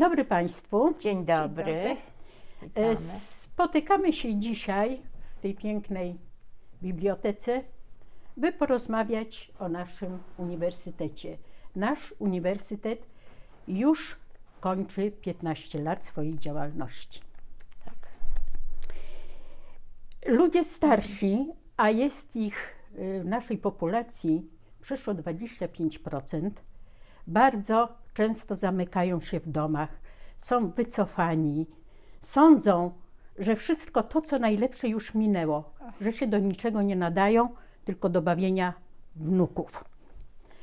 dobry Państwu. Dzień dobry. E, Witamy. Spotykamy się dzisiaj w tej pięknej bibliotece, by porozmawiać o naszym uniwersytecie. Nasz uniwersytet już kończy 15 lat swojej działalności. Tak. Ludzie starsi, a jest ich y, w naszej populacji przeszło 25%, bardzo często zamykają się w domach, są wycofani, sądzą, że wszystko to, co najlepsze już minęło, że się do niczego nie nadają, tylko do bawienia wnuków.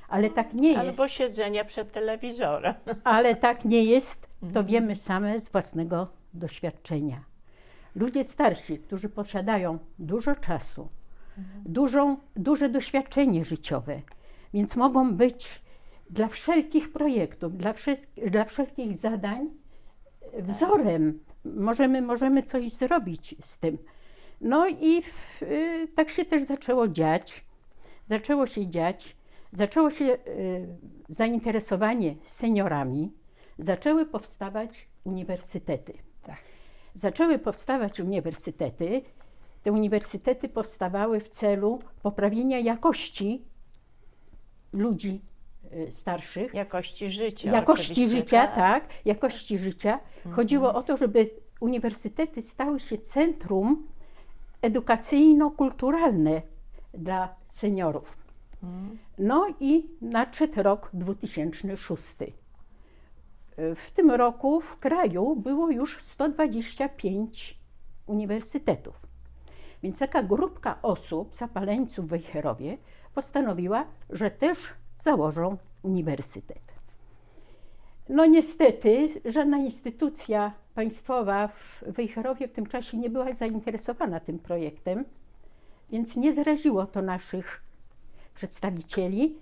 Ale tak nie jest. Albo siedzenia przed telewizorem. Ale tak nie jest, to wiemy same z własnego doświadczenia. Ludzie starsi, którzy posiadają dużo czasu, dużą, duże doświadczenie życiowe, więc mogą być dla wszelkich projektów, dla, wszystk- dla wszelkich zadań wzorem. Możemy, możemy coś zrobić z tym. No i w, y, tak się też zaczęło dziać. Zaczęło się dziać, zaczęło się y, zainteresowanie seniorami, zaczęły powstawać uniwersytety. Tak. Zaczęły powstawać uniwersytety. Te uniwersytety powstawały w celu poprawienia jakości ludzi starszych, Jakości życia. jakości życia, tak, jakości życia. Chodziło o to, żeby uniwersytety stały się centrum edukacyjno-kulturalne dla seniorów. No i nadszedł rok 2006. W tym roku w kraju było już 125 uniwersytetów. Więc taka grupka osób, zapaleńców w Wejherowie, postanowiła, że też założą uniwersytet. No niestety, żadna instytucja państwowa w Wejherowie w tym czasie nie była zainteresowana tym projektem, więc nie zraziło to naszych przedstawicieli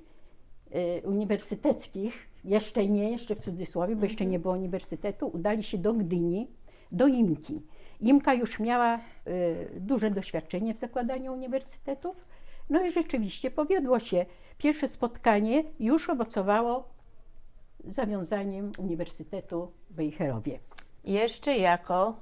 y, uniwersyteckich, jeszcze nie, jeszcze w cudzysłowie, bo jeszcze nie było uniwersytetu, udali się do Gdyni, do IMKI. IMKA już miała y, duże doświadczenie w zakładaniu uniwersytetów, no i rzeczywiście powiodło się. Pierwsze spotkanie już owocowało zawiązaniem Uniwersytetu w Wejherowie. Jeszcze jako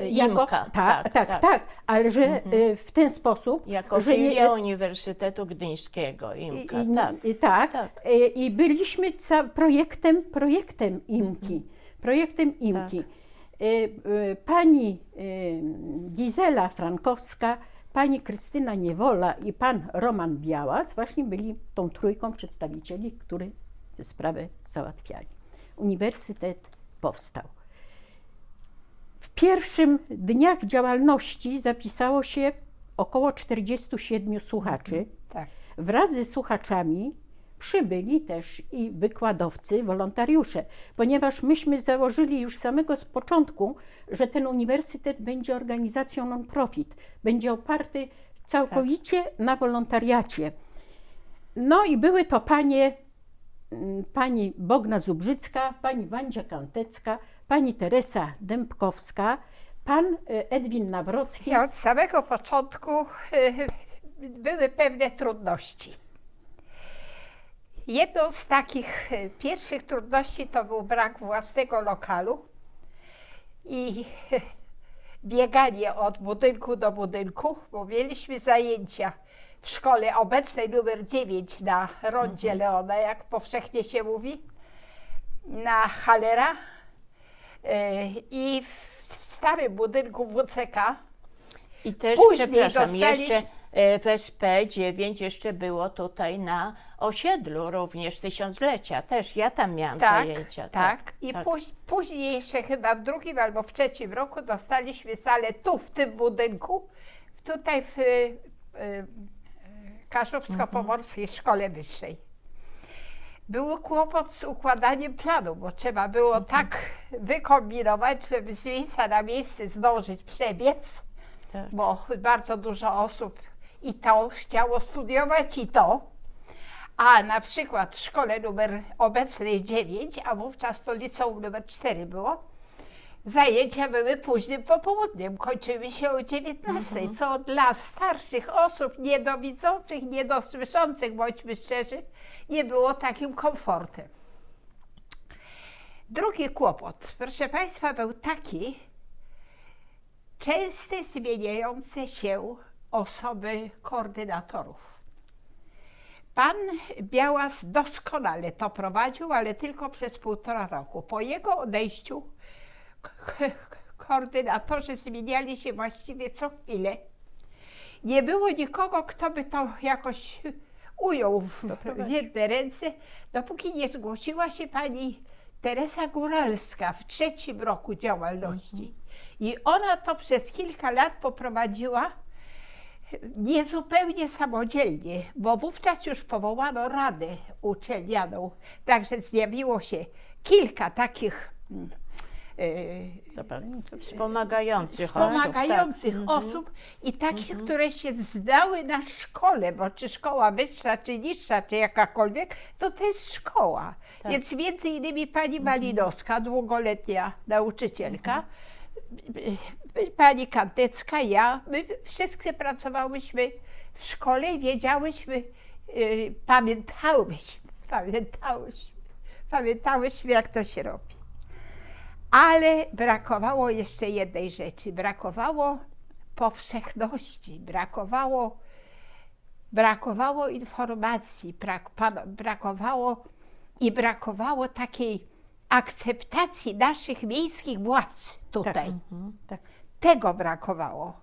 y, Jako- IMKA. tak, tak, tak, ale że y, w ten sposób, Jako że nie- filia Uniwersytetu Gdyńskiego, IMKA. i, tak. i, tak, Tak. I, byliśmy ca, projektem, projektem IMKI. Projektem IMKI. Y, y, Pani y, Gizela Frankowska, pani Krystyna Niewola i pan Roman Białas właśnie byli tą trójką przedstawicieli, którzy tę sprawę załatwiali. Uniwersytet powstał. W pierwszym dniach działalności zapisało się około 47 słuchaczy. Tak. Wraz ze słuchaczami przybyli też i wykładowcy, wolontariusze, ponieważ myśmy założyli już samego z początku, że ten uniwersytet będzie organizacją non-profit, będzie oparty całkowicie na wolontariacie. No i były to panie, mm, pani Bogna Zubrzycka, pani Wandzia Kantecka, pani Teresa Dębkowska, pan e, Edwin Nawrocki. I od samego początku y, były pewne trudności. Jedną z takich y, pierwszych trudności to był brak własnego lokalu i bieganie od budynku do budynku, bo mieliśmy zajęcia w szkole obecnej numer 9 na rondzie Leona, jak powszechnie się mówi, na Halera y, i w, starym budynku WCK I też, Później przepraszam, dostaliśmy- jeszcze e, w SP9 jeszcze było tutaj na osiedlu również tysiąclecia. Też ja tam miałam zajęcia. Tak, i tak. Póź, później jeszcze chyba w drugim albo w trzecim roku dostaliśmy salę tu, w tym budynku, tutaj w y, y, Kaszubsko-Pomorskiej Szkole Wyższej. Był kłopot z układaniem planu, bo trzeba było tak wykombinować, żeby z miejsca na miejsce zdążyć przebiec, Tak. bo bardzo dużo osób i to chciało studiować, i to. A na przykład w szkole numer obecnej 9, a wówczas to liceum numer 4 było, zajęcia były późnym popołudniem, kończyły się o 19, co dla starszych osób, niedowidzących, niedosłyszących, bądźmy szczerzy, nie było takim komfortem. Drugi kłopot, proszę Państwa, był taki, częste zmieniające się osoby koordynatorów. Pan Białas doskonale to prowadził, ale tylko przez półtora roku. Po jego odejściu koordynatorzy zmieniali się właściwie co chwilę. Nie było nikogo, kto by to jakoś ujął w, w jedne ręce, dopóki nie zgłosiła się pani Teresa Góralska w trzecim roku działalności. I ona to przez kilka lat poprowadziła niezupełnie samodzielnie, bo wówczas już powołano Radę Uczelnianą. Także zjawiło się kilka takich mm, e, Wspomagających osób. wspomagających tak. osób i takich, które się zdały na szkole, bo czy szkoła wyższa, czy niższa, czy jakakolwiek, to to jest szkoła. Tak. Więc między innymi pani Malinowska, długoletnia nauczycielka, pani Kantecka, ja, my wszyscy pracowałyśmy w szkole i wiedziałyśmy, yy, pamiętałyśmy, pamiętałyśmy, pamiętałyśmy jak to się robi. Ale brakowało jeszcze jednej rzeczy. Brakowało powszechności, brakowało, brakowało informacji, brakowało i brakowało takiej akceptacji naszych miejskich władz tutaj. Mhm, tak. Tego brakowało.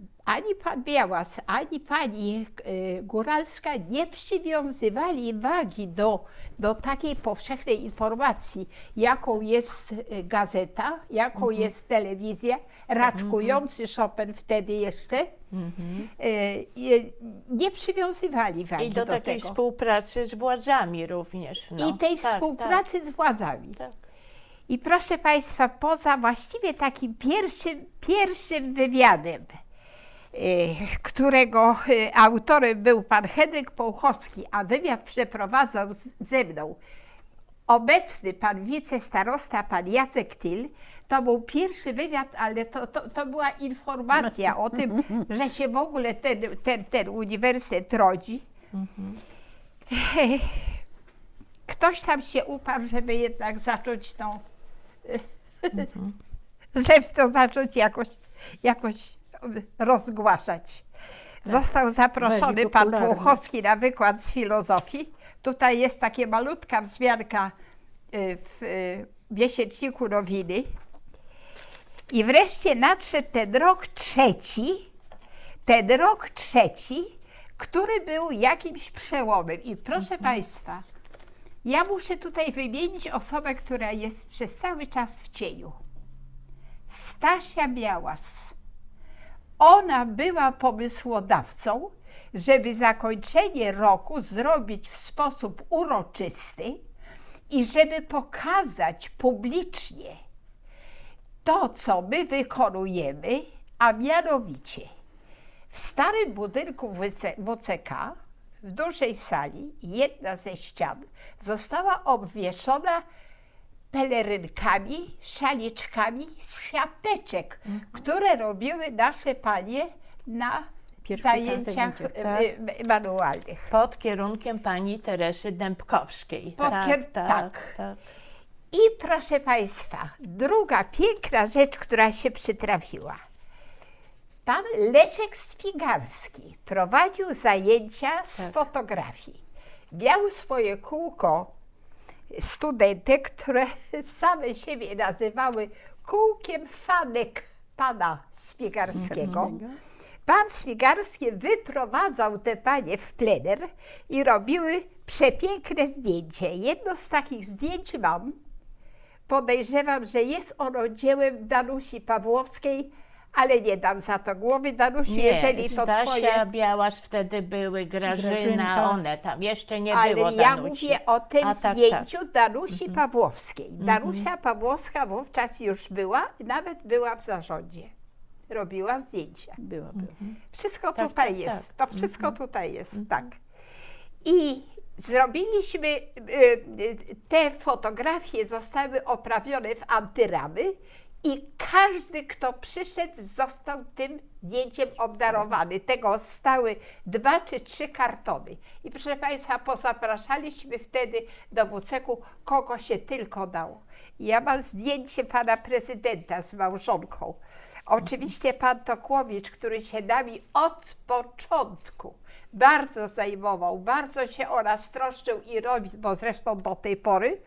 E, Ani pan Białas, ani pani e, Góralska nie przywiązywali wagi do, do takiej powszechnej informacji, jaką jest e, gazeta, jaką jest telewizja, raczkujący Chopin wtedy jeszcze. E, i Nie przywiązywali wagi I do, do, takiej tego. współpracy z władzami również. No. I tej Tak, współpracy z władzami. Tak, tak. I proszę Państwa, poza właściwie takim pierwszym, pierwszym wywiadem, którego y, autorem był pan Henryk Połchowski, a wywiad przeprowadzał ze mną. Obecny pan wicestarosta, pan Jacek Tyl, to był pierwszy wywiad, ale to, to, to była informacja o tym, że się w ogóle ten, ten, ten uniwersytet rodzi. Ktoś tam się uparł, żeby jednak zacząć tą żeby to zacząć jakoś, jakoś rozgłaszać. Został zaproszony pan popularny. Płochowski na wykład z filozofii. Tutaj jest takie malutka wzmianka y, w y, miesięczniku Nowiny. I wreszcie nadszedł ten rok trzeci, ten rok trzeci, który był jakimś przełomem. I proszę Państwa, ja muszę tutaj wymienić osobę, która jest przez cały czas w cieniu. Stasia Białas. Ona była pomysłodawcą, żeby zakończenie roku zrobić w sposób uroczysty i żeby pokazać publicznie to, co my wykonujemy, a mianowicie w starym budynku WC WCK, w dużej sali, jedna ze ścian została obwieszona pelerynkami, szaliczkami z siateczek, które robiły nasze panie na Pierwszych zajęciach e, tak. manualnych. Pod kierunkiem pani Teresy Dębkowskiej. Pod tak, kier- tak, tak. tak. I proszę Państwa, druga piękna rzecz, która się przytrafiła. Pan Leszek Spigarski prowadził zajęcia z fotografii. Miał swoje kółko studentek, które same siebie nazywały kółkiem fanek pana Spigarskiego. Pan Spigarski wyprowadzał te panie w plener i robiły przepiękne zdjęcie. Jedno z takich zdjęć mam. Podejrzewam, że jest ono dziełem Danusi Pawłowskiej, ale nie dam za to głowy Danusi, Nie, jeżeli to Stasia twoje... Białas wtedy były, Grażyna, Grażynka. one tam, jeszcze nie Ale było ja Danusi. mówię o tym A, tak, zdjęciu Danusi Pawłowskiej. Danusia Pawłowska wówczas już była, nawet była w zarządzie. Robiła zdjęcia. Była, była. Wszystko Tak, tutaj tak, jest. tak. To wszystko tutaj jest, tak. I zrobiliśmy, y, y, te fotografie zostały oprawione w antyramy I każdy, kto przyszedł, został tym zdjęciem obdarowany. Tego stały dwa czy trzy kartony. I proszę Państwa, pozapraszaliśmy wtedy do WCK-u, kogo się tylko dało. Ja mam zdjęcie pana prezydenta z małżonką. Oczywiście pan Tokłowicz, który się nami od początku bardzo zajmował, bardzo się o nas troszczył i robi, bo zresztą do tej pory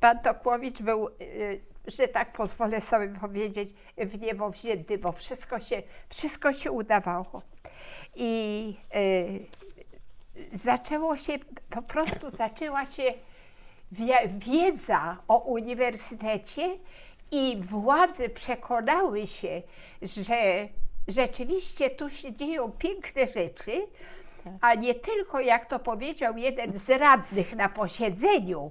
pan Tokłowicz był, y, że tak pozwolę sobie powiedzieć, w niebo wzięty, bo wszystko się, wszystko się udawało. I y, zaczęło się, po prostu zaczęła się wie- wiedza o uniwersytecie i władze przekonały się, że rzeczywiście tu się dzieją piękne rzeczy, a nie tylko, jak to powiedział jeden z radnych na posiedzeniu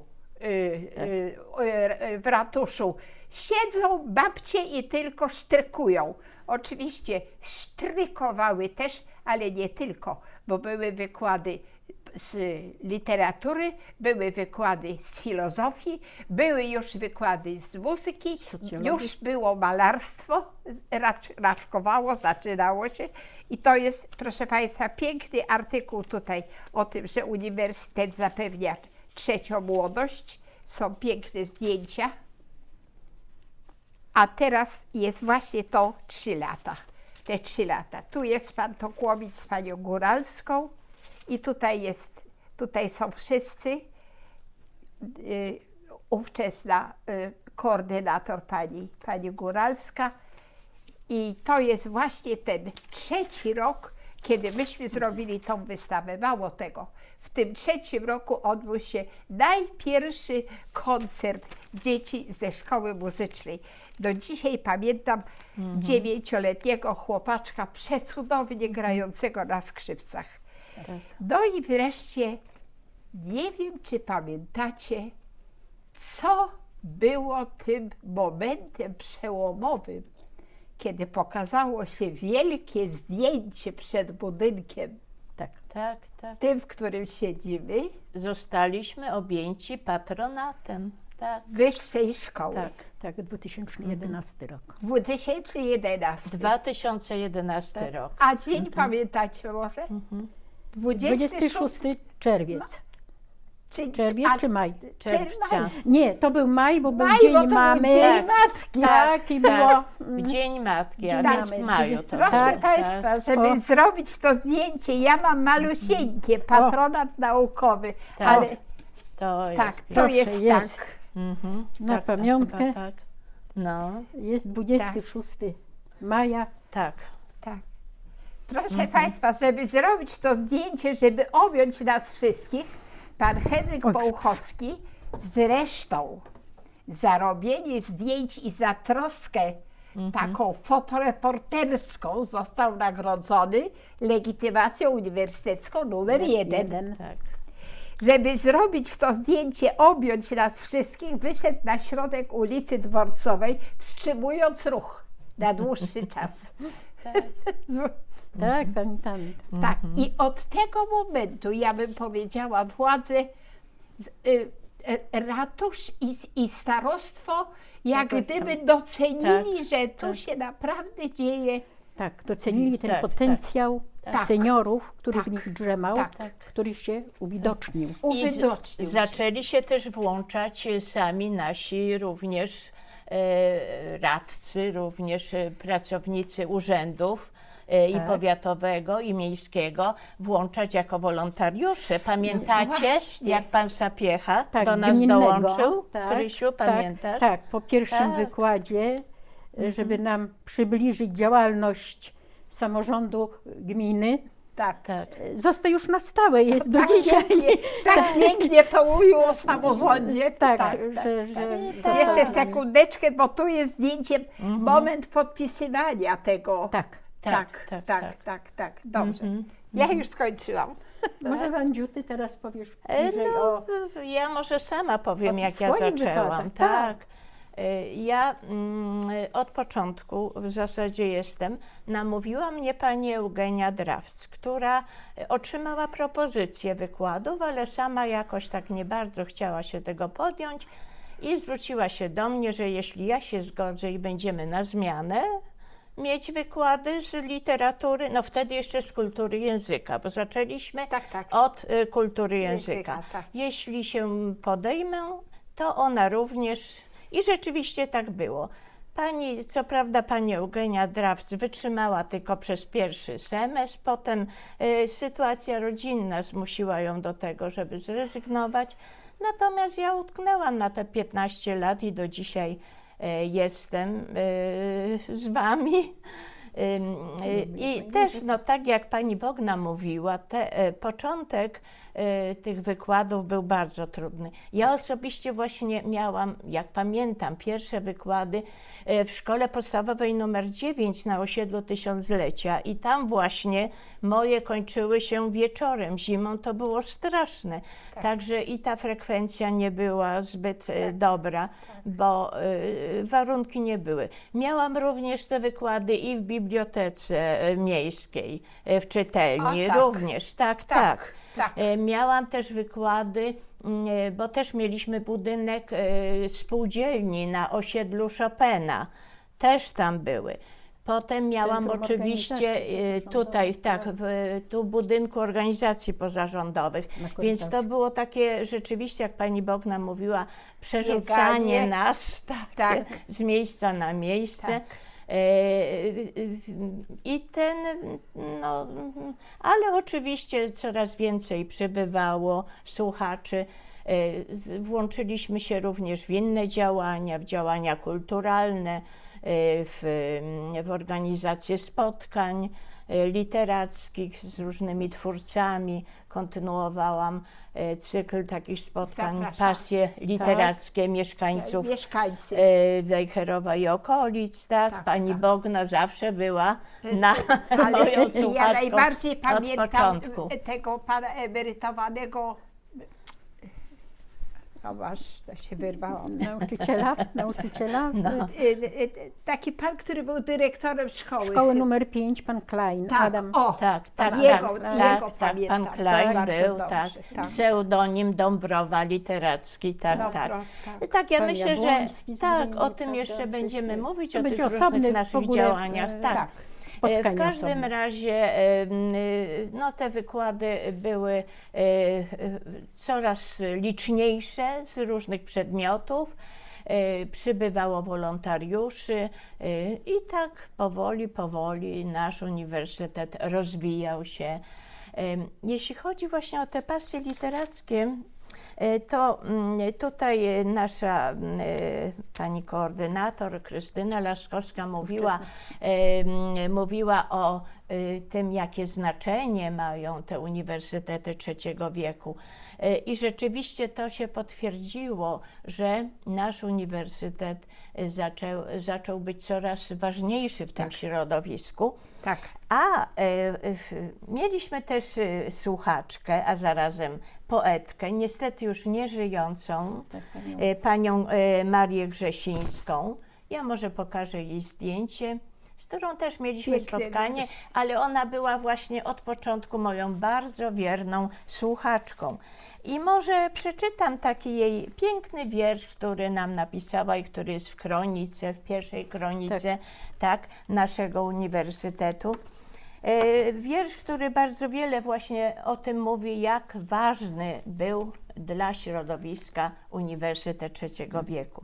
w ratuszu, siedzą babcie i tylko sztrykują. Oczywiście sztrykowały też, ale nie tylko, bo były wykłady z literatury, były wykłady z filozofii, były już wykłady z muzyki, Socjologii. już było malarstwo, racz, raczkowało, zaczynało się i to jest, proszę Państwa, piękny artykuł tutaj o tym, że uniwersytet zapewnia trzecią młodość, są piękne zdjęcia, a teraz jest właśnie to trzy lata, te trzy lata. Tu jest pan Tokłowicz z panią Góralską i tutaj jest, tutaj są wszyscy, y, ówczesna y, koordynator pani, pani Góralska. I to jest właśnie ten trzeci rok, kiedy myśmy zrobili tą wystawę. Mało tego, w tym trzecim roku odbył się najpierwszy koncert dzieci ze szkoły muzycznej. Do dzisiaj pamiętam dziewięcioletniego chłopaczka przecudownie grającego na skrzypcach. No i wreszcie, nie wiem czy pamiętacie, co było tym momentem przełomowym, kiedy pokazało się wielkie zdjęcie przed budynkiem, Tak. Tak, tak. tym, w którym siedzimy, Zostaliśmy objęci patronatem. Tak. wyższej szkoły. Tak. Tak, 2011 rok. 2011. 2011 rok. A dzień pamiętacie może? 26 26 czerwiec. Czerwiec a- czy maj? Czerwca. Nie, to był maj, bo był Maj, Dzień bo to był Mamy. Dzień Matki. Tak, i było... Tak. mm, W Dzień Matki, a Dzień więc w maju. 20. To Proszę Tak, Państwa, żeby O. zrobić to zdjęcie, ja mam malusieńkie, patronat naukowy, Tak. ale To jest. tak, to jest, jest. tak. Mhm. Na tak, pamiątkę. Tak. No, Jest 26 maja. tak. Tak. Proszę Państwa, żeby zrobić to zdjęcie, żeby objąć nas wszystkich, pan Henryk Oj. Połuchowski zresztą za robienie zdjęć i za troskę taką fotoreporterską został nagrodzony legitymacją uniwersytecką numer jeden. Jeden. Tak. Żeby zrobić to zdjęcie, objąć nas wszystkich, wyszedł na środek ulicy Dworcowej, wstrzymując ruch na dłuższy czas. Tak, pamiętam. Tak, i od tego momentu, ja bym powiedziała, władze, z- y, y, ratusz i, i starostwo, jak Tak, gdyby docenili, że tu tak. się naprawdę dzieje. Tak, docenili ten Tak, potencjał Tak. seniorów, który Tak. w nich drzemał, Tak. który się uwidocznił. I z- Uwidocznił się. zaczęli się też włączać e, sami nasi również e, radcy, również e, pracownicy urzędów e, i Tak. powiatowego, i miejskiego, włączać jako wolontariusze. Pamiętacie, Właśnie. jak pan Sapiecha Tak, do nas gminnego. dołączył? Tak, Krysiu, tak, pamiętasz? Tak, po pierwszym Tak. wykładzie, e, żeby nam przybliżyć działalność samorządu gminy, Tak. Tak. e, został już na stałe, jest do tak dzisiaj. Pięknie, tak pięknie to mówił o samorządzie. Tak, tak. że, że Tak. został- Jeszcze sekundeczkę, bo tu jest zdjęcie, moment podpisywania tego. Tak. Tak, tak, tak, tak, tak. Dobrze. Ja już skończyłam. Może Wandziu, ty teraz powiesz E, bliżej No, o... ja może sama powiem, jak ja zaczęłam. tak. Tak. E, Ja mm, od początku w zasadzie jestem. Namówiła mnie pani Eugenia Drawc, która e, otrzymała propozycję wykładów, ale sama jakoś tak nie bardzo chciała się tego podjąć. I zwróciła się do mnie, że jeśli ja się zgodzę i będziemy na zmianę mieć wykłady z literatury, no wtedy jeszcze z kultury języka, bo zaczęliśmy Tak, tak. od y, kultury języka. Języka, tak. Jeśli się podejmę, to ona również. I rzeczywiście tak było. Pani, co prawda, pani Eugenia Drawc wytrzymała tylko przez pierwszy semestr, potem y, sytuacja rodzinna zmusiła ją do tego, żeby zrezygnować. Natomiast ja utknęłam na te 15 lat i do dzisiaj jestem y, z wami. Y, I też, no tak jak pani Bogna mówiła, te, e, początek e, tych wykładów był bardzo trudny. Ja osobiście właśnie miałam, jak pamiętam, pierwsze wykłady e, w szkole podstawowej numer 9 na osiedlu Tysiąclecia i tam właśnie moje kończyły się wieczorem. Zimą to było straszne. Także i ta frekwencja nie była zbyt e, dobra, bo e, warunki nie były. Miałam również te wykłady i w bibliotece miejskiej, w czytelni A, tak. również, tak, tak. Tak, tak. E, Miałam też wykłady, mm, e, bo też mieliśmy budynek e, spółdzielni na osiedlu Chopina. Też tam były. Potem miałam Centrum oczywiście tutaj, tak, w tu budynku organizacji pozarządowych. Więc to było takie rzeczywiście, jak pani Bogna mówiła, przerzucanie Bieganie. nas tak, Tak. z miejsca na miejsce. Tak. E, I ten, no, ale oczywiście coraz więcej przybywało słuchaczy. E, Włączyliśmy się również w inne działania, w działania kulturalne, e, w, w organizację spotkań e, literackich z różnymi twórcami. Kontynuowałam e, cykl takich spotkań, Zapraszam. pasje literackie mieszkańców Mieszkańcy. e, Wejherowa i okolic, tak? Tak, Pani tak. Bogna zawsze była na Ale moją ja najbardziej pamiętam początku. tego pana emerytowanego. O masz, to się wyrwałam. Nauczyciela, nauczyciela No. Y, y, y, Taki pan, który był dyrektorem szkoły. szkoły numer 5, pan Klein, Tak, Adam. o, Tak, tak, Jego- tak, jego tak, tak, pan pamiętam, Klein bardzo był, dobrze, tak, tak. pseudonim Dąbrowa Literacki, tak, Dobro, tak. tak. Tak, ja Pan myślę, że tak, o tym jeszcze będziemy mówić, To o tych będzie różnych osobny w naszych ogóle, działaniach, e, tak. E, Spotkanie W każdym osobne. razie y, no, te wykłady były e, coraz liczniejsze z różnych przedmiotów. E, Przybywało wolontariuszy i tak powoli, powoli nasz uniwersytet rozwijał się. Jeśli chodzi właśnie o te pasje literackie, to mm, tutaj e, nasza e, pani koordynator Krystyna Laskowska mówiła, em, mówiła o e, tym, jakie znaczenie mają te uniwersytety trzeciego wieku. E, I rzeczywiście to się potwierdziło, że nasz uniwersytet e, zaczął, zaczął być coraz ważniejszy w tym środowisku. Tak. A e, mieliśmy też e, słuchaczkę, a zarazem poetkę, niestety już nie żyjącą, Tak, panią. e, panią e, Marię Grzesińską. Ja może pokażę jej zdjęcie, z którą też mieliśmy Piękne spotkanie, zdjęcie. ale ona była właśnie od początku moją bardzo wierną słuchaczką. I może przeczytam taki jej piękny wiersz, który nam napisała i który jest w kronice, w pierwszej kronice tak. naszego uniwersytetu. E, Wiersz, który bardzo wiele właśnie o tym mówi, jak ważny był dla środowiska Uniwersytet Trzeciego Wieku.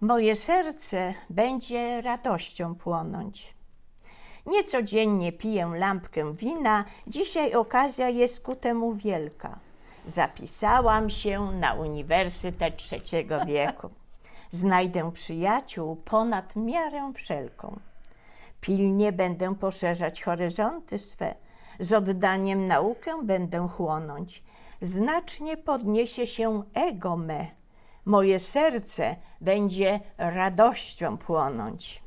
Moje serce będzie radością płonąć. Niecodziennie piję lampkę wina, dzisiaj okazja jest ku temu wielka. Zapisałam się na Uniwersytet Trzeciego Wieku. Znajdę przyjaciół ponad miarę wszelką. Pilnie będę poszerzać horyzonty swe, z oddaniem naukę będę chłonąć. Znacznie podniesie się ego me. Moje serce będzie radością płonąć.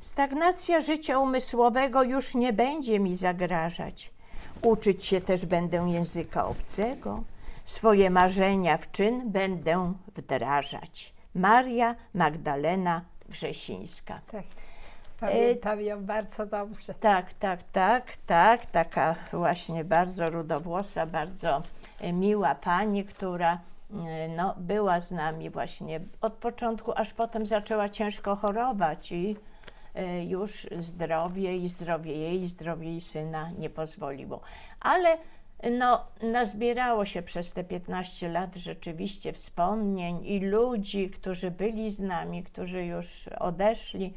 Stagnacja życia umysłowego już nie będzie mi zagrażać. Uczyć się też będę języka obcego. Swoje marzenia w czyn będę wdrażać. Maria Magdalena Grzesińska. tak. Pamiętam ją bardzo dobrze. Tak, tak, tak, tak. Taka właśnie bardzo rudowłosa, bardzo e, miła pani, która e, no, była z nami właśnie od początku, aż potem zaczęła ciężko chorować i e, już zdrowie i zdrowie jej, i zdrowie jej syna nie pozwoliło. Ale no, nazbierało się przez te 15 lat rzeczywiście wspomnień i ludzi, którzy byli z nami, którzy już odeszli.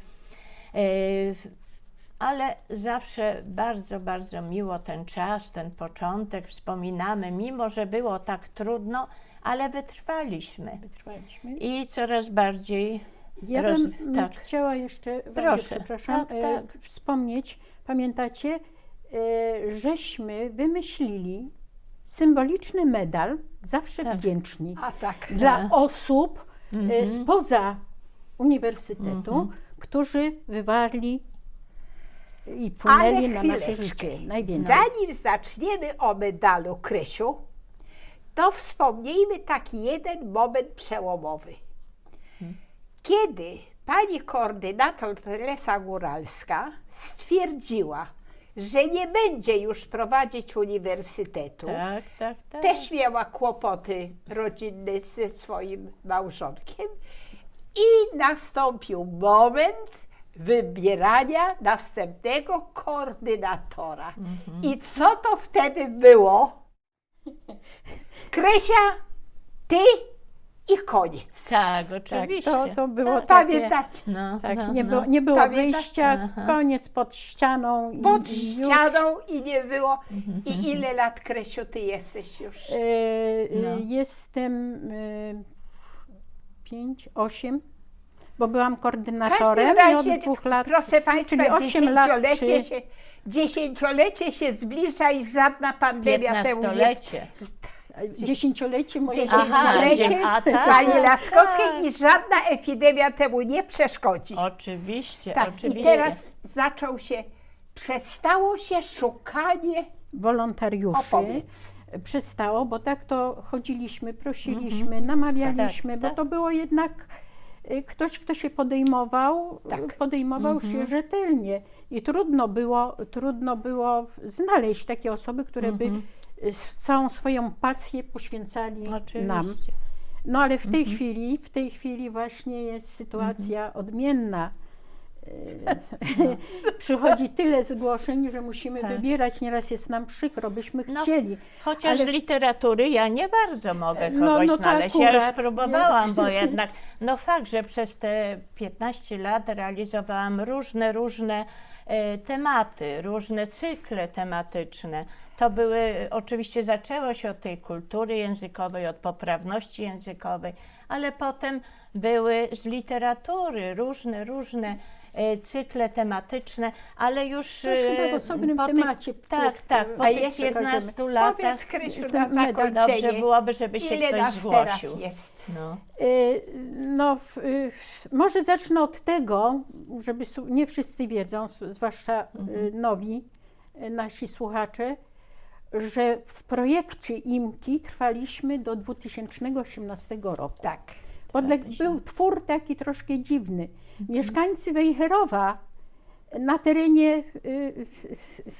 E, ale zawsze bardzo, bardzo miło ten czas, ten początek wspominamy, mimo że było tak trudno, ale wytrwaliśmy Wytrwaliśmy. i coraz bardziej. Ja roz- bym tak. chciała jeszcze, Proszę. przepraszam, Tak, e, tak. wspomnieć, pamiętacie, e, żeśmy wymyślili symboliczny medal Zawsze Tak. wdzięczni A tak. dla Tak. osób Mhm. spoza uniwersytetu, Mhm. Którzy wywarli i płynęli Ale na nasze życie najwięcej. Zanim zaczniemy o medalu Krysiu, to wspomnijmy taki jeden moment przełomowy. Kiedy pani koordynator Teresa Góralska stwierdziła, że nie będzie już prowadzić uniwersytetu, Tak, tak, tak. też miała kłopoty rodzinne ze swoim małżonkiem i nastąpił moment wybierania następnego koordynatora. Mhm. I co to wtedy było? Krysia, ty i koniec. Tak, tak oczywiście. to, to było tak. takie, Pamiętacie? No, tak, no, nie, no. było, nie było wyjścia, Aha. koniec pod ścianą. Pod i ścianą i nie było. Mhm. I ile lat, Krysiu, ty jesteś już? Y, y, no. Jestem y, 5, 8, bo byłam koordynatorem i od dwóch lat, proszę Państwa, czyli 8 lat, czy... się, dziesięciolecie się zbliża i żadna pandemia temu nie... Dziesięciolecie moje dziesięciolecie tak? Pani Laskowskiej i żadna epidemia temu nie przeszkodzi. Oczywiście, tak, oczywiście. I teraz zaczął się, przestało się szukanie Wolontariuszy. Opowiedz. Przystało, bo tak to chodziliśmy, prosiliśmy, namawialiśmy, Tak, bo tak. to było jednak y, ktoś, kto się podejmował, Tak. podejmował się rzetelnie i trudno było, trudno było znaleźć takie osoby, które by y, z całą swoją pasję poświęcali Oczywiście. nam. No ale w tej chwili, w tej chwili właśnie jest sytuacja odmienna. Y, Przychodzi tyle zgłoszeń, że musimy Tak. wybierać. Nieraz jest nam przykro, byśmy No, chcieli. Chociaż Ale- z literatury ja nie bardzo mogę No, kogoś no to znaleźć. ja już akurat, próbowałam, bo jednak, no fakt, że przez te 15 lat realizowałam różne, różne e, tematy, różne cykle tematyczne. To były, oczywiście zaczęło się od tej kultury językowej, od poprawności językowej, ale potem były z literatury różne, różne e, cykle tematyczne, ale już To chyba w e, osobnym po tych- temacie, Tak, tak, po A tych jeszcze 15 latach Powiedz, Krysiu, na medal zakończenie, dobrze byłoby, żeby się ile ktoś nas zgłosił. teraz jest? No. Y, No, w- y, może zacznę od tego, żeby su- nie wszyscy wiedzą, s- zwłaszcza y, nowi y, nasi słuchacze, że w projekcie IMKI trwaliśmy do 2018 roku. Tak. Podle- był twór taki troszkę dziwny. Mieszkańcy Wejherowa na terenie y, y,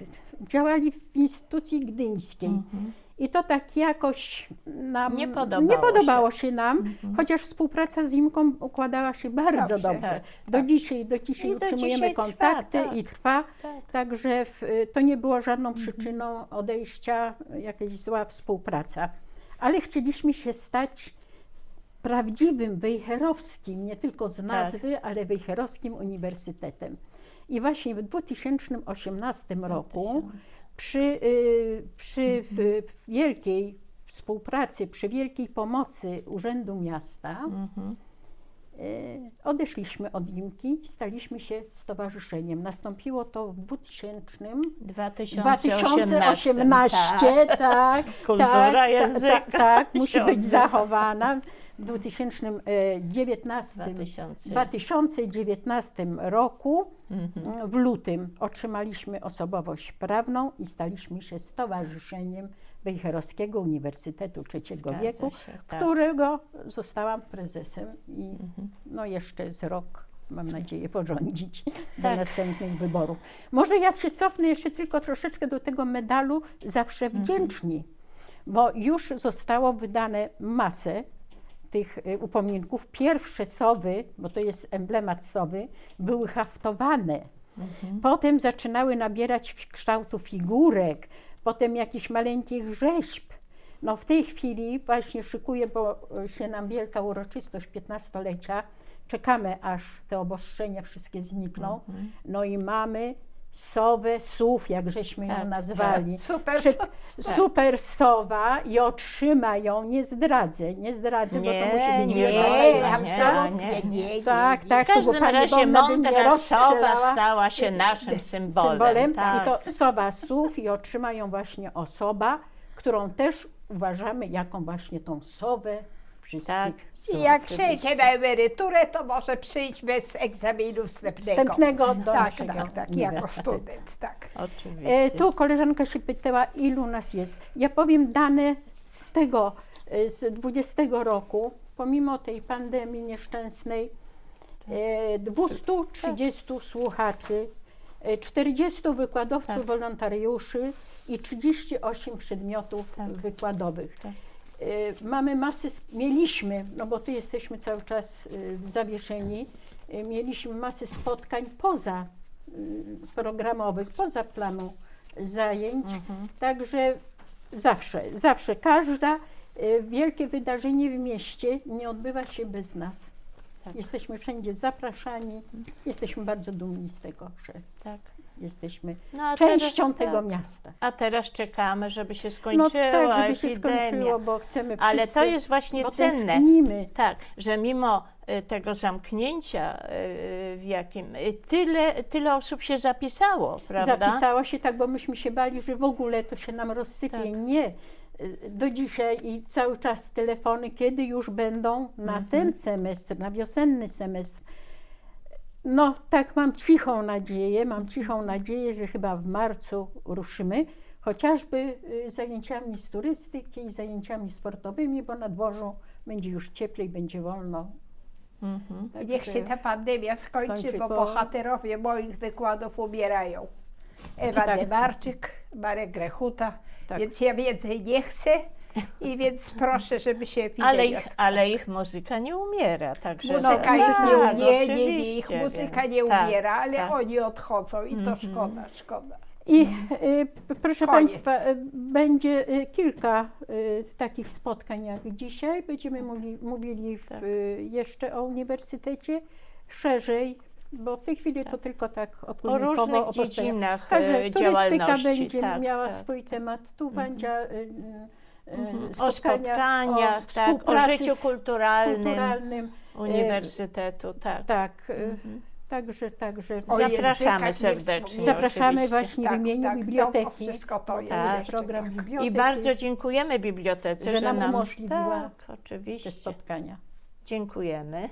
y, działali w instytucji gdyńskiej. I to tak jakoś nam Nie podobało nie podobało się, nam, chociaż współpraca z Imką układała się bardzo Dobrze, dobrze. tak, do dzisiaj, do dzisiaj I utrzymujemy dzisiaj trwa, kontakty tak. i trwa. Tak. Także w, to nie było żadną przyczyną odejścia, jakaś zła współpraca. Ale chcieliśmy się stać prawdziwym wejherowskim, nie tylko z nazwy, ale wejherowskim uniwersytetem. I właśnie w 2018 roku przy, y, przy w, w wielkiej współpracy, przy wielkiej pomocy Urzędu Miasta Mhm. Odeszliśmy od IMKI, staliśmy się stowarzyszeniem. Nastąpiło to w 2000 2018. 2018, Tak. tak. Kultura tak, języka Tak, tak, musi być zachowana. W 2019, 2000. 2019 roku Mhm. w lutym otrzymaliśmy osobowość prawną i staliśmy się stowarzyszeniem Wejherowskiego Uniwersytetu Trzeciego Zgadza Wieku, się, tak. którego zostałam prezesem i no jeszcze z rok mam nadzieję porządzić do Tak. następnych wyborów. Może ja się cofnę jeszcze tylko troszeczkę do tego medalu Zawsze Mhm. Wdzięczni, bo już zostało wydane masę tych y, upominków. Pierwsze sowy, bo to jest emblemat sowy, były haftowane. Potem zaczynały nabierać kształtu figurek, potem jakichś maleńkich rzeźb. No w tej chwili właśnie szykuję, bo y, się nam wielka uroczystość 15-lecia. Czekamy, aż te obostrzenia wszystkie znikną. No i mamy sowę, sów, jak żeśmy ją Tak, nazwali. Super, Przy- so- super sowa i otrzyma ją, nie zdradzę, nie zdradzę, bo to musi być nie, nie, absolutnie nie, nie, Tak, tak. W każdym razie mądra sowa stała się naszym symbolem. symbolem tak. i to sowa sów i otrzyma ją właśnie osoba, którą też uważamy jaką właśnie tą sowę wszystkich Tak. I jak przejdzie na emeryturę, to może przyjść bez egzaminu wstępnego. Wstępnego do Tak, naszego tak, tak, jako student, tak. Oczywiście. E, tu koleżanka się pytała, ilu nas jest. Ja powiem dane z tego, e, z 20 roku, pomimo tej pandemii nieszczęsnej, e, 230 słuchaczy, e, 40 wykładowców Tak. wolontariuszy i 38 przedmiotów Tak. wykładowych. E, Mamy masę, mieliśmy, no bo tu jesteśmy cały czas e, zawieszeni, e, mieliśmy masę spotkań poza y, programowych, poza planą zajęć. Mhm. Także zawsze, zawsze każda y, wielkie wydarzenie w mieście nie odbywa się bez nas. Tak. Jesteśmy wszędzie zapraszani, jesteśmy bardzo dumni z tego, że tak. Jesteśmy No, częścią teraz, tego tak. miasta. A teraz czekamy, żeby się No skończyła tak, żeby się epidemia. skończyło, bo chcemy Ale wszyscy, to jest właśnie cenne. tęsknimy. Tak, że mimo y, tego zamknięcia, y, w jakim y, tyle, tyle osób się zapisało, prawda? Zapisało się tak, bo myśmy się bali, że w ogóle to się nam rozsypie. Tak. Nie. Do dzisiaj i cały czas telefony, kiedy już będą na Mhm. ten semestr, na wiosenny semestr. No, tak mam cichą nadzieję, mam cichą nadzieję, że chyba w marcu ruszymy, chociażby y, zajęciami z turystyki i zajęciami sportowymi, bo na dworzu będzie już cieplej, będzie wolno. Mhm. Niech się ta pandemia skończy, skończy, bo bo- bohaterowie moich wykładów umierają. Ewa tak. Demarczyk, Marek Grechuta, Tak. więc ja więcej nie chcę i więc proszę, żeby się epidemia Ale, ich, ale ich muzyka nie umiera, także... Muzyka tak, ich nie, nie, nie, nie, oczywiście, ich muzyka więc nie tak, umiera, ale tak. oni odchodzą i to szkoda, szkoda. I y, proszę Koniec. Państwa, y, będzie y, kilka y, takich spotkań jak dzisiaj. Będziemy mówili, mówili w, Tak. y, jeszcze o uniwersytecie szerzej, bo w tej chwili to tylko tak O różnych o dziedzinach Także turystyka działalności. będzie tak, miała tak. swój temat. Tu y, y, Mhm. y, O spotkaniach, tak, o życiu kulturalnym, kulturalnym. uniwersytetu, tak. Tak, y, Mhm. także, także. O Zapraszamy serdecznie. Zapraszamy oczywiście. właśnie w imieniu tak, biblioteki. To wszystko to To jest. Tak. program tak. biblioteki. I bardzo dziękujemy bibliotece, że że, nam umożliwiła Tak, te oczywiście. spotkania. Dziękujemy.